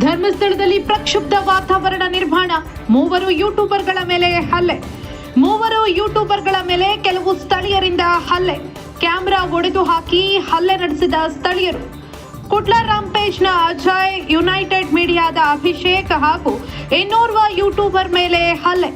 ಧರ್ಮಸ್ಥಳದಲ್ಲಿ ಪ್ರಕ್ಷುಬ್ಧ ವಾತಾವರಣ ನಿರ್ಮಾಣ. ಮೂವರು ಯೂಟ್ಯೂಬರ್ಗಳ ಮೇಲೆ ಹಲ್ಲೆ. ಮೂವರು ಯೂಟ್ಯೂಬರ್ಗಳ ಮೇಲೆ ಕೆಲವು ಸ್ಥಳೀಯರಿಂದ ಹಲ್ಲೆ. ಕ್ಯಾಮೆರಾ ಒಡೆದು ಹಾಕಿ ಹಲ್ಲೆ ನಡೆಸಿದ ಸ್ಥಳೀಯರು. ಕುಟ್ಲ ರಾಮ್ಪೇಜ್ನ ಅಜಯ್, ಯುನೈಟೆಡ್ ಮೀಡಿಯಾದ ಅಭಿಷೇಕ್ ಹಾಗೂ ಇನ್ನೋರ್ವ ಯೂಟ್ಯೂಬರ್ ಮೇಲೆ ಹಲ್ಲೆ.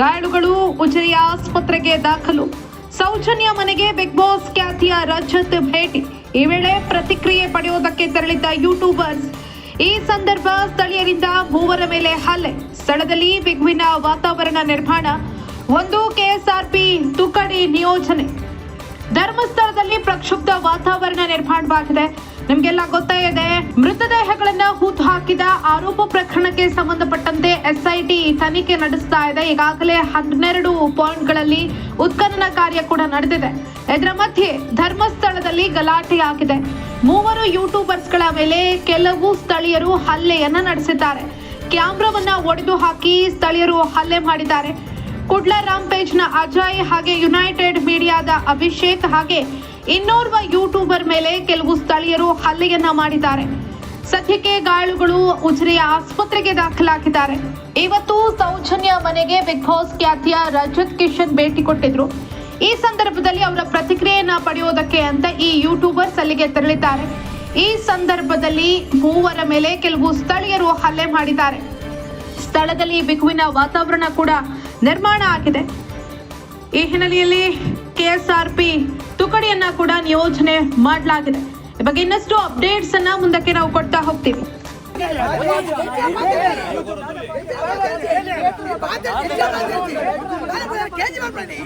ಗಾಯಾಳುಗಳು ಉಜಯ ಆಸ್ಪತ್ರೆಗೆ ದಾಖಲು. ಸೌಜನ್ಯ ಮನೆಗೆ ಬಿಗ್ ಬಾಸ್ ಖ್ಯಾತಿಯ ರಜತ್ ಭೇಟಿ. ಈ ವೇಳೆ ಪ್ರತಿಕ್ರಿಯೆ ಪಡೆಯುವುದಕ್ಕೆ ತೆರಳಿದ್ದ ಯೂಟ್ಯೂಬರ್ಸ್, ಈ ಸಂದರ್ಭ ಸ್ಥಳೀಯರಿಂದ ಮೂವರ ಮೇಲೆ ಹಲ್ಲೆ. ಸ್ಥಳದಲ್ಲಿ ಬಿಗುವಿನ ವಾತಾವರಣ ನಿರ್ಮಾಣ. ಒಂದು ಕೆಎಸ್ಆರ್ಪಿ ತುಕಡಿ ನಿಯೋಜನೆ. ಧರ್ಮಸ್ಥಳದಲ್ಲಿ ಪ್ರಕ್ಷುಬ್ಧ ವಾತಾವರಣ ನಿರ್ಮಾಣವಾಗಿದೆ. ನಿಮ್ಗೆಲ್ಲ ಗೊತ್ತೇ ಇದೆ, ಮೃತದೇಹಗಳನ್ನ ಹೂತು ಹಾಕಿದ ಆರೋಪ ಪ್ರಕರಣಕ್ಕೆ ಸಂಬಂಧಪಟ್ಟಂತೆ ಎಸ್ಐಟಿ ತನಿಖೆ ನಡೆಸ್ತಾ ಇದೆ. ಈಗಾಗಲೇ ಹನ್ನೆರಡು ಪಾಯಿಂಟ್ಗಳಲ್ಲಿ ಉತ್ಖನನ ಕಾರ್ಯ ಕೂಡ ನಡೆದಿದೆ. ಇದರ ಮಧ್ಯೆ ಧರ್ಮಸ್ಥಳದಲ್ಲಿ ಗಲಾಟೆ ಆಗಿದೆ ಮೂವರು ಯೂಟ್ಯೂಬರ್ಸ್ಗಳ ಮೇಲೆ ಕೆಲವು ಸ್ಥಳೀಯರು ಹಲ್ಲೆಯನ್ನ ನಡೆಸಿದ್ದಾರೆ. ಕ್ಯಾಮ್ರಾವನ್ನ ಒಡೆದು ಹಾಕಿ ಸ್ಥಳೀಯರು ಹಲ್ಲೆ ಮಾಡಿದ್ದಾರೆ. ಕುಡ್ಲ ಪೇಜ್ನ ಅಜಯ್ ಹಾಗೆ ಯುನೈಟೆಡ್ ಮೀಡಿಯಾದ ಅಭಿಷೇಕ್ ಹಾಗೆ ಇನ್ನೋರ್ವ ಯೂಟ್ಯೂಬರ್ ಮೇಲೆ ಕೆಲವು ಸ್ಥಳೀಯರು ಹಲ್ಲೆಯನ್ನ ಮಾಡಿದ್ದಾರೆ. ಸದ್ಯಕ್ಕೆ ಗಾಯಾಳುಗಳು ಉಜಿರೆಯ ಆಸ್ಪತ್ರೆಗೆ ದಾಖಲಾಗಿದ್ದಾರೆ. ಇವತ್ತು ಸೌಜನ್ಯ ಮನೆಗೆ ಬಿಗ್ ಬಾಸ್ ಖ್ಯಾತಿಯ ರಜತ್ ಕಿಶನ್ ಭೇಟಿ ಕೊಟ್ಟಿದ್ರು. ಈ ಸಂದರ್ಭದಲ್ಲಿ ಅವರ ಪ್ರತಿಕ್ರಿಯೆಯನ್ನ ಪಡೆಯೋದಕ್ಕೆ ಅಂತ ಈ ಯೂಟ್ಯೂಬರ್ಸ್ ಅಲ್ಲಿಗೆ ತೆರಳಿದ್ದಾರೆ. ಈ ಸಂದರ್ಭದಲ್ಲಿ ಮೂವರ ಮೇಲೆ ಕೆಲವು ಸ್ಥಳೀಯರು ಹಲ್ಲೆ ಮಾಡಿದ್ದಾರೆ. ಸ್ಥಳದಲ್ಲಿ ಬಿಗುವಿನ ವಾತಾವರಣ ಕೂಡ ನಿರ್ಮಾಣ ಆಗಿದೆ ಈ ಹಿನ್ನೆಲೆಯಲ್ಲಿ ಕೆಎಸ್ಆರ್ಪಿ ತುಕಡಿಯನ್ನ ಕೂಡ ನಿಯೋಜನೆ ಮಾಡಲಾಗಿದೆ ಈ ಬಗ್ಗೆ ಇನ್ನಷ್ಟು ಅಪ್ಡೇಟ್ಸ್ ಅನ್ನ ಮುಂದಕ್ಕೆ ನಾವು ಕೊಡ್ತಾ ಹೋಗ್ತೀವಿ கேஜ்ரிவால் பண்ணி.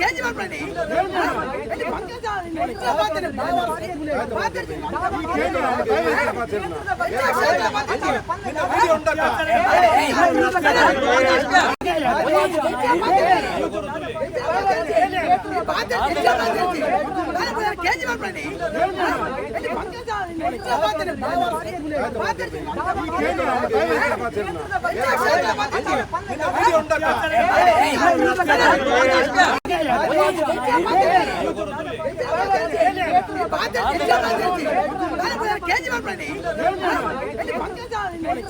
கேஜ்ரிவால் பண்ணி பாத்திரம் பாத்திருந்தா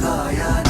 Kagayan